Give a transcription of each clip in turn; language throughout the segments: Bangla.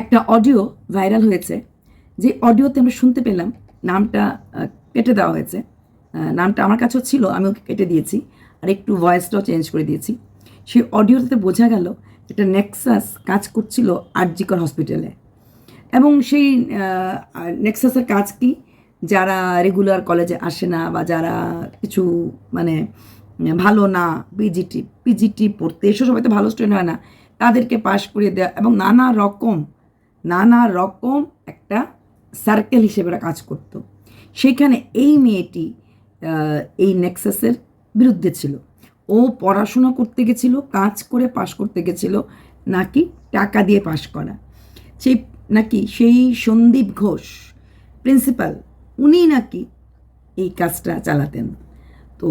একটা অডিও ভাইরাল হয়েছে। যে অডিওতে আমরা শুনতে পেলাম, নামটা কেটে দেওয়া হয়েছে। নামটা আমার কাছেও ছিল, আমি ওকে কেটে দিয়েছি। আর একটু ভয়েসটাও চেঞ্জ করে দিয়েছি। সেই অডিওতে বোঝা গেল, একটা নেক্সাস কাজ করছিল আরজিকর হসপিটালে। এবং সেই নেক্সাসের কাজ কি? যারা রেগুলার কলেজে আসে না বা যারা কিছু মানে ভালো না, পিজিটি পিজিটি পড়তে, এসব সবাই তো ভালো স্টুডেন্ট হয় না, তাদেরকে পাশ করিয়ে দেওয়া এবং নানা রকম নানা রকম একটা সার্কেল হিসেবে কাজ করতো। সেখানে এই মেয়েটি এই নেক্সাসের বিরুদ্ধে ছিল। ও পড়াশোনা করতে গেছিল, কাজ করে পাশ করতে গেছিল, নাকি টাকা দিয়ে পাশ করা। সেই নাকি সেই সন্দীপ ঘোষ প্রিন্সিপাল উনি নাকি এই কাজটা চালাতেন। তো,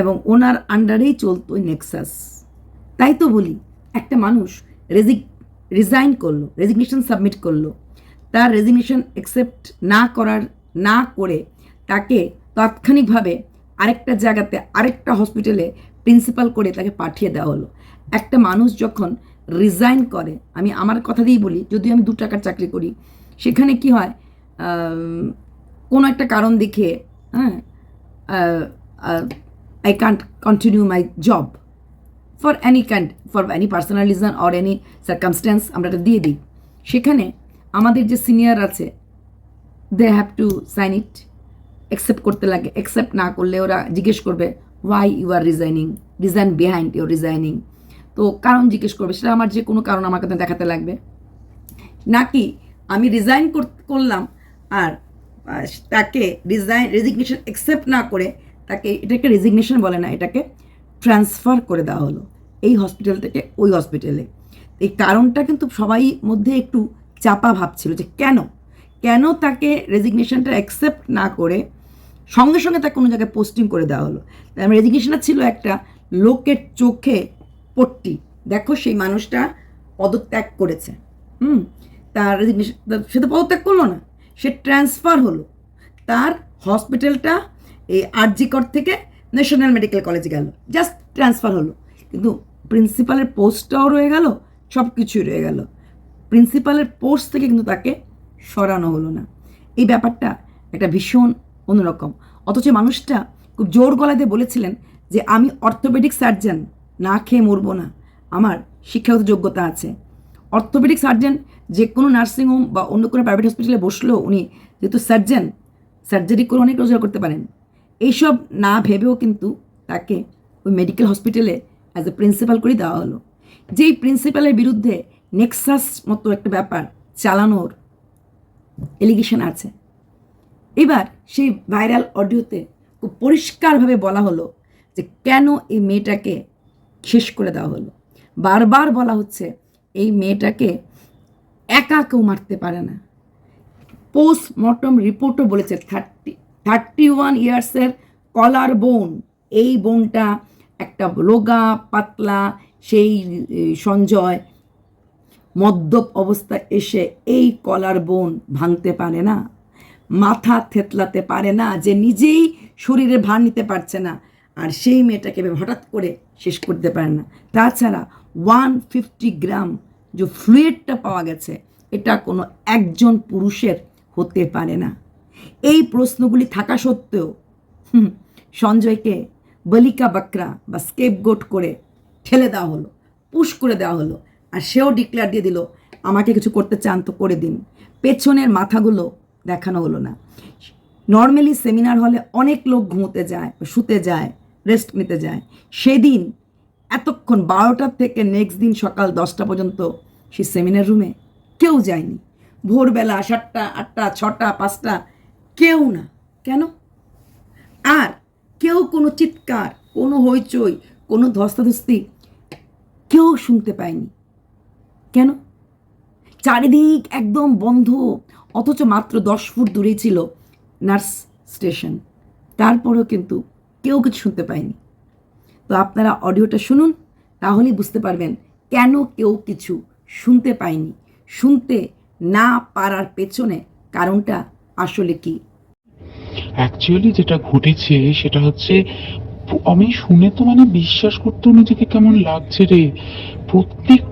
এবং ওনার আন্ডারেই চলতো নেক্সাস তাই তো বলি, একটা মানুষ রেজিক রিজাইন করল রেজিগনেশন সাবমিট করল। তার রেজিগনেশন অ্যাকসেপ্ট না করার, না করে তাকে তাৎক্ষণিকভাবে আরেকটা জায়গাতে, আরেকটা হসপিটালে প্রিন্সিপাল করে তাকে পাঠিয়ে দেওয়া হলো। একটা মানুষ যখন রিজাইন করে, আমি আমার কথা দিয়েই বলি যদিও আমি দু টাকার চাকরি করি, সেখানে কি হয় কোনো একটা কারণ দেখে হ্যাঁ I can't continue my job for any kind for any personal reason or any circumstance আমরা এটা দিয়ে দিই। সেখানে আমাদের যে সিনিয়র আছে they have to sign it accept করতে লাগে। অ্যাকসেপ্ট না করলে ওরা জিজ্ঞেস করবে why you are resigning resign behind your resigning তো কারণ জিজ্ঞেস করবে, সেটা আমার যে কোনো কারণ আমাকে তো দেখাতে লাগবে। নাকি আমি রিজাইন করলাম আর তাকে রিজাইন রেজিগনেশন অ্যাকসেপ্ট না করে, তাকে এটাকে রেজিগনেশন বলে না, এটাকে ট্রান্সফার করে দেওয়া হলো এই হসপিটাল থেকে, ওই হসপিটালে এই কারণটা কিন্তু সবাই মধ্যে একটু চাপা ভাবছিল যে কেন? কেন তাকে রেজিগনেশনটা অ্যাকসেপ্ট না করে সঙ্গে সঙ্গে তাকে কোনো জায়গায় পোস্টিং করে দেওয়া হলো? তার রেজিগনেশনটা ছিল একটা লোকের চোখে পট্টি। দেখো সেই মানুষটা পদত্যাগ করেছে। হুম? তার রেজিগনেশন সে তো পদত্যাগ করল না। সে ট্রান্সফার হলো। তার হসপিটালটা এই আরজিকর থেকে ন্যাশনাল মেডিকেল কলেজে গেল। জাস্ট ট্রান্সফার হলো। কিন্তু প্রিন্সিপালের পোস্টটাও রয়ে গেল সব কিছুই রয়ে গেল। প্রিন্সিপালের পোস্ট থেকে কিন্তু তাকে সরানো হলো না। এই ব্যাপারটা একটা ভীষণ অন্যরকম। অথচ মানুষটা খুব জোর গলাতে বলেছিলেন যে, আমি অর্থোপেডিক সার্জন না খেয়ে মরবো না। আমার শিক্ষাগত যোগ্যতা আছে। অর্থোপেডিক সার্জন যে কোনো নার্সিংহোম বা অন্য কোনো প্রাইভেট হসপিটালে বসলেও উনি যেহেতু সার্জন সার্জারি করে অনেক রোজগার করতে পারেন। এইসব না ভেবেও কিন্তু তাকে ওই মেডিকেল হসপিটালে অ্যাজ এ প্রিন্সিপাল করে দেওয়া হলো। যেই প্রিন্সিপালের বিরুদ্ধে নেক্সাস মতো একটা ব্যাপার চালানোর এলিগেশন আছে। এবার সেই ভাইরাল অডিওতে খুব পরিষ্কারভাবে বলা হলো যে কেন এই মেয়েটাকে শেষ করে দেওয়া হলো। বারবার বলা হচ্ছে এই মেয়েটাকে একা কেউ মারতে পারে না। পোস্টমর্টম রিপোর্টও বলেছে থার্টি থার্টি ওয়ান ইয়ার্সের কলার বোন। এই বোনটা একটা রোগা পাতলা, সেই সঞ্জয় মদ্যপ অবস্থায় এসে এই কলার বোন ভাঙতে পারে না, মাথা থেতলাতে পারে না, যে নিজেই শরীরে ভার নিতে পারছে না, আর সেই মেয়েটাকে হঠাৎ করে শেষ করতে পারে না। তাছাড়া ওয়ান ফিফটি গ্রাম যে ফ্লুয়েডটা পাওয়া গেছে, এটা কোনো একজন পুরুষের হতে পারে না। এই প্রশ্নগুলি থাকা সত্ত্বেও সঞ্জয়কে বলিকা বাকরা বা স্কেপ গোট করে ঠেলে দেওয়া হলো পুশ করে দেওয়া হলো, আর সেও ডিক্লেয়ার দিয়ে দিল, আমাকে কিছু করতে চান তো করে দিন। পেছনের মাথাগুলো দেখানো হলো না। নর্মালি সেমিনার হলে অনেক লোক ঘুমোতে যায় শুতে যায় রেস্ট নিতে যায়। সেদিন, এতক্ষণ বারোটার থেকে নেক্সট দিন সকাল দশটা পর্যন্ত সেই সেমিনার রুমে কেউ যায়নি। ভোরবেলা সাতটা, আটটা, ছটা, পাঁচটা কেউ না। কেন? আর কেউ কোনো চিৎকার, কোনো হইচই, কোনো ধস্তাধস্তি কেউ শুনতে পায়নি। কেন? চারিদিক একদম বন্ধ, অথচ মাত্র দশ ফুট দূরেই ছিল নার্স স্টেশন। তারপরেও কিন্তু কেউ কিছু শুনতে পায়নি। তো আপনারা অডিওটা শুনুন, তাহলেই বুঝতে পারবেন কেন কেউ কিছু শুনতে পায়নি। শুনতে না পারার পেছনে কারণটা আসলে কি? অ্যাকচুয়ালি যেটা ঘটেছে সেটা হচ্ছে, আমি শুনে তো মানে বিশ্বাস করতেও নিজেকে কেমন লাগছে রে। প্রত্যেকটা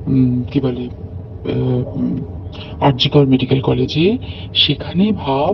কি বলে আরজিকর মেডিকেল কলেজে সেখানে ভাব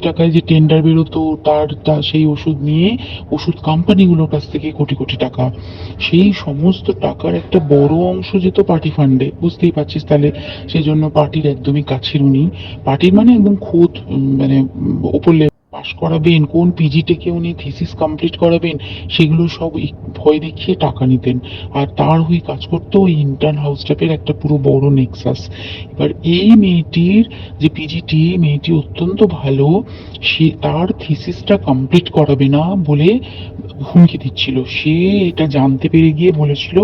টাকায় যে টেন্ডার বেরোতো, তার সেই ওষুধ নিয়ে ওষুধ কোম্পানিগুলোর কাছ থেকে কোটি কোটি টাকা। সেই সমস্ত টাকার একটা বড় অংশ যেত পার্টি ফান্ডে বুঝতেই পারছিস তাহলে? সেই জন্য পার্টির একদমই কাছের উনি। পার্টির মানে একদম খোদ মানে ওপর পাশ করাবেন, কোন পিজিটেকে উনি থিসিস কমপ্লিট করাবেন, সেগুলো সব ভয় দেখিয়ে টাকা নিতেন। আর তার হয়ে কাজ করতো ওই ইন্টার্ন হাউস স্টাফের একটা পুরো বড় নেক্সাস এবার এই মেয়েটির যে পিজিটি মেয়েটি অত্যন্ত ভালো, সে তার থিসিসটা কমপ্লিট করাবে না বলে হুমকি দিচ্ছিল। সে এটা জানতে পেরে গিয়ে বলেছিল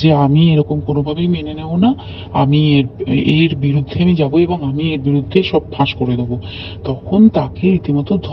যে আমি এরকম কোনোভাবেই মেনে নেব না, আমি এর এর বিরুদ্ধে আমি যাব এবং আমি এর বিরুদ্ধে সব ফাঁস করে দেবো। তখন তাকে রীতিমতো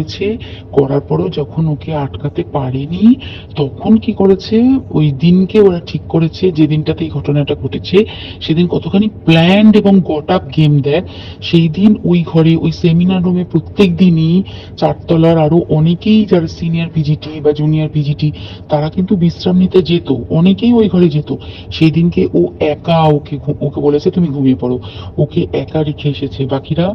করেছে, করার পরও যখন ওকে আটকাতে পারেনি, তখন কি করেছে? ওই দিনকে ওরা ঠিক করেছে, যে দিনটাতে এই ঘটনাটা ঘটেছে, সেদিন কতখানি প্ল্যান্ড এবং গট আপ গেম দেয়। সেই দিন ওই ঘরে, ওই সেমিনার রুমে প্রত্যেক দিনই চারতলার আরও অনেকেই যারা সিনিয়র পিজিটি বা জুনিয়র পিজিটি তারা কিন্তু বিশ্রাম নিতে যেত, অনেকেই ওই ঘরে যেত। সেই দিনকে ও একা ওকে ওকে বলেছে, তুমি ঘুমিয়ে পড়ো। ওকে একা রেখে এসেছে। বাকিরা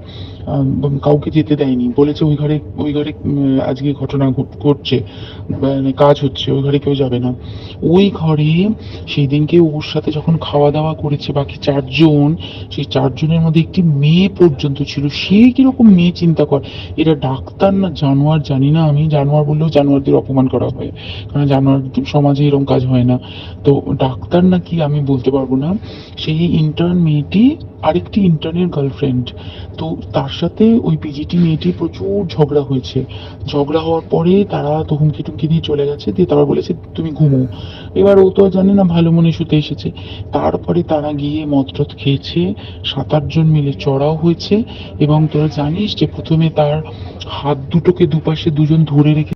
কাউকে যেতে দেয়নি। বলেছে ওই ঘরে, ওই ঘরে আজকে ঘটনা ঘট- ঘটছে মানে কাজ হচ্ছে, ওই ঘরে কেউ যাবে না। ওই ঘরে সেই দিনকে ওর সাথে যখন খাওয়া দাওয়া করেছে বাকি চারজন, সেই চারজনের মধ্যে একটি মেয়ে পর্যন্ত ছিল। সে কীরকম মেয়ে চিন্তা কর, এটা ডাক্তার না জানোয়ার জানি না, আমি জানোয়ার বললেও জানোয়ারদের অপমান করা হয় কারণ জানোয়ার সমাজে এরকম কাজ হয় না। তো ডাক্তার নাকি আমি বলতে পারব না, সেই ইন্টার্ন মেয়েটি আরেকটি ইন্টার্নের গার্লফ্রেন্ড তো তার সাথে ওই পিজিটি মেয়েটি প্রচুর ঝগড়া হয়েছে। ঝগড়া হওয়ার পরে তারা তো হুমকি টুমকি দিয়ে চলে গেছে, দিয়ে তারা বলেছে, তুমি ঘুমো। এবার ও তো আর জানে না, ভালো মনে শুতে এসেছে। তারপরে তারা গিয়ে মদরত খেয়েছে সাত আটজন মিলে চড়াও হয়েছে এবং তোরা জানিস যে প্রথমে তার হাত দুটোকে দুপাশে দুজন ধরে রেখে